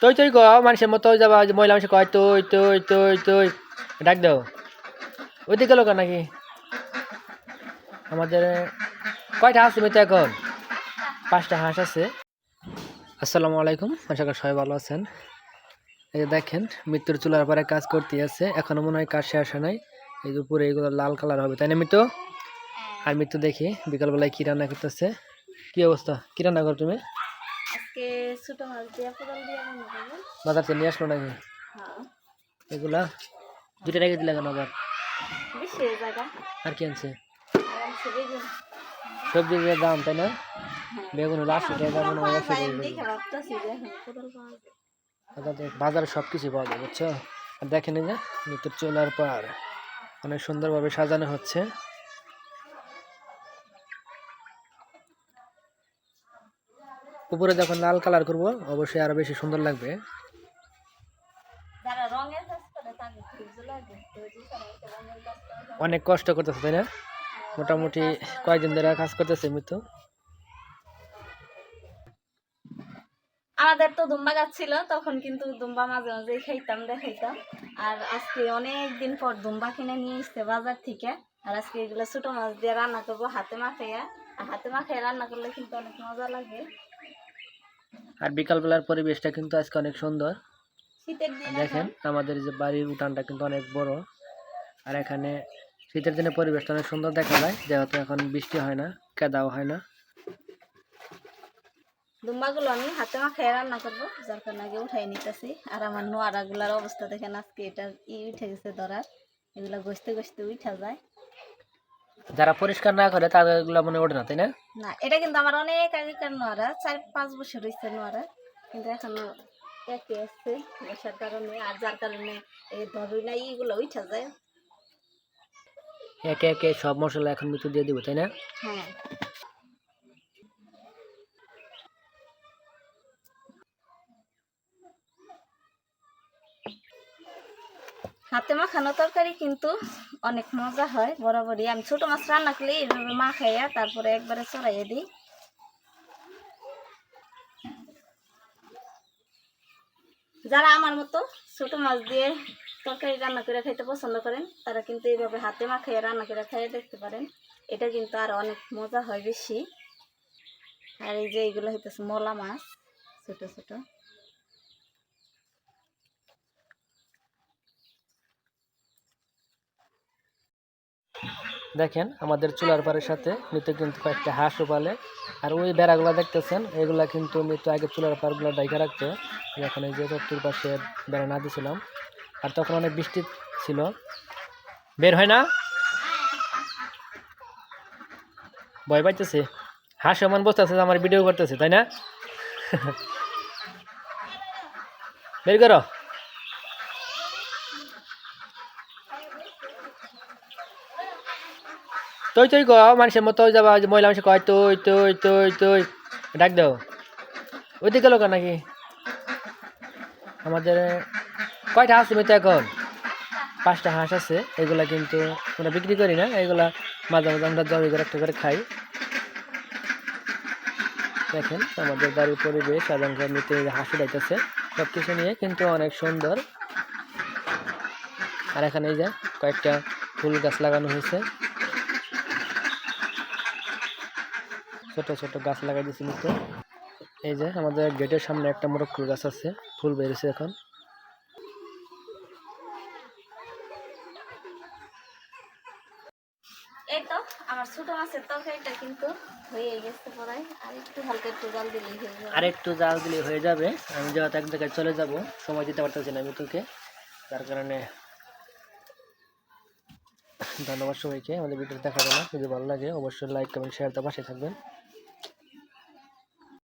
তুই তুই গ মানুষের মতো যাবা মহিলা মানুষ কয় তুই তুই তুই তুই। ডাক দাও। ওইদিকে লোক নাকি? আমাদের কয়টা হাঁস তুমি তো এখন? পাঁচটা হাঁস আছে। আসসালামু আলাইকুম আশা করি সবাই ভালো আছেন। এই যে দেখেন মৃত্যুর চুলার পরে কাজ করতে আছে। এখনও মনে হয় কাজ শেষ হয় নাই। এই যে উপরে এগুলো লাল কালার হবে তাই না মৃত্যু আর মৃত্যু দেখি বিকালবেলায় কি রান্না করতেছে? কি অবস্থা? কি রান্না করো তুমি? আজকে ছোট মাছ দিয়ে কোদাল দিয়ে রান্না করব বাজার থেকে নিয়ে আসলো নাকি? হ্যাঁ। এগুলা দুটো রেখে দিলে কেন আবার? বেশি জায়গা আর কি আনছে? আর আমি সে বেগুন সবজির যে দাম তাই না? হ্যাঁ। বেগুন হলো আশি টাকা কোদাল একশো টাকা। দেখে ভাবতেছি যে এখন কোদাল পাওয়া যায়। বাজারে সব কিছু পাওয়া যায় বুঝছ? দেখেন যে মৃত্যুর চুলার পার অনেক সুন্দরভাবে সাজানো হচ্ছে। উপরে যখন লাল কালার করব অবশ্যই আরও বেশি সুন্দর লাগবে। অনেক কষ্ট করতেছে তাই না? মোটামুটি কয়েকদিন ধরে কাজ করতেছে মৃত্যু আমাদের তো দুম্বা গাছ ছিল তখন কিন্তু দুম্বা মাঝে মাঝে খাইতাম দেখাইতাম। আর আজকে অনেক দিন পর দুম্বা কিনে নিয়ে এসছে বাজার থেকে। আর আজকে এগুলো ছোট মাছ দিয়ে রান্না করব হাতে মাখাইয়া। আর হাতে মাখাইয়া রান্না করলে কিন্তু অনেক মজা লাগে আর বিকালবেলার পরিবেশটা কিন্তু আজকে অনেক সুন্দর। শীতের দেখেন আমাদের যে বাড়ির উঠানটা কিন্তু অনেক বড়। আর এখানে শীতের দিনে পরিবেশটা অনেক সুন্দর দেখা যায় যেহেতু এখন বৃষ্টি হয় না কেদাও হয় না। দুম্বাগুলো আমি হাতে মাখাইয়া রান্না করব যার কারণে আগে উঠাই নিতেছি। আর আমার নোয়ারাগুলার অবস্থা দেখেন আজকে এটা ই উঠে গেছে ধরার। এগুলা গসতে গসতে উঠা যায়। যারা পরিষ্কার না করে তাদেরগুলো মনে ওঠে না তাই না? না এটা কিন্তু আমার অনেক আগেকার নোয়ারা চার পাঁচ বছর হয়েছে নোয়ারা কিন্তু এখনও একই কারণে আর যার কারণে এই ধরুই না এইগুলো উঠা যায়। একে একে সব মশলা এখন দিয়ে দিব তাই না? হ্যাঁ। হাতে মাখানো তরকারি কিন্তু অনেক মজা হয়, বরাবরই। আমি ছোট মাছ রান্না করলে এইভাবে মাখাইয়া তারপরে একবারে চড়াইয়া দিই। যারা আমার মতো ছোট মাছ দিয়ে তরকারি রান্না করে খাইতে পছন্দ করেন, তারা কিন্তু এইভাবে হাতে মাখাইয়া রান্না করে খাইয়ে দেখতে পারেন। এটা কিন্তু আর অনেক মজা হয় বেশি। আর এই যে এইগুলো হইতেছে মলা মাছ, ছোট ছোট। দেখেন, আমাদের চুলার পাড়ের সাথে মৃত্যু কিন্তু কয়েকটা হাঁসও পালে আর ওই বেড়াগুলো দেখতেছেন, এগুলা কিন্তু মৃত্যু আগে চুলার পাড়গুলো ডাইকা রাখতো। এখন এই যে চত্বর পাশে বেড়া না দিয়েছিলাম আর তখন অনেক বৃষ্টি ছিল। বের হয় না? ভয় পাইতেছে। হাঁস এমন বসতেছে আমার ভিডিও করতেছে, তাই না? বের করো। তুই তুই গ মানুষের মতো যাবা মহিলা মানুষ কয়, তুই তুই তুই তুই, ডাক দাও ওইদিকে লোক নাকি? আমাদের, কয়টা হাঁস তুমি তো এখন? পাঁচটা হাঁস আছে এগুলা কিন্তু আমরা বিক্রি করি না এগুলা মাঝে মাঝে আমরা জমি করে একটা করে খাই। দেখেন, আমাদের বাড়ির পরিবেশ এবং এমনিতে হাঁস উড়াইতেছে সব কিছু নিয়ে কিন্তু অনেক সুন্দর। আর এখানে যে কয়েকটা ফুল গাছ লাগানো হয়েছে। ছোট ছোট গাছ লাগাই দিয়েছি নিতে এই যে আমাদের গেটের সামনে একটা মোরক্কুল গাছ আছে ফুল বেরিয়েছে এখন। এই তো আমার ছোট মাছের তরকারিটা কিন্তু হয়ে গেছে পড়াই আর একটু হালকা একটু জল দিলেই হয়ে যাবে। আর একটু জাল দিলে হয়ে যাবে। আমি যেহেতু এক জায়গায় চলে যাব সময় দিতে পারতেছি না আমি তোকে তার কারণে ধন্যবাদ সবাইকে। আমাদের ভিডিও দেখা গেল যদি ভালো লাগে অবশ্যই লাইক কমেন্ট শেয়ার তো পাশে থাকবেন।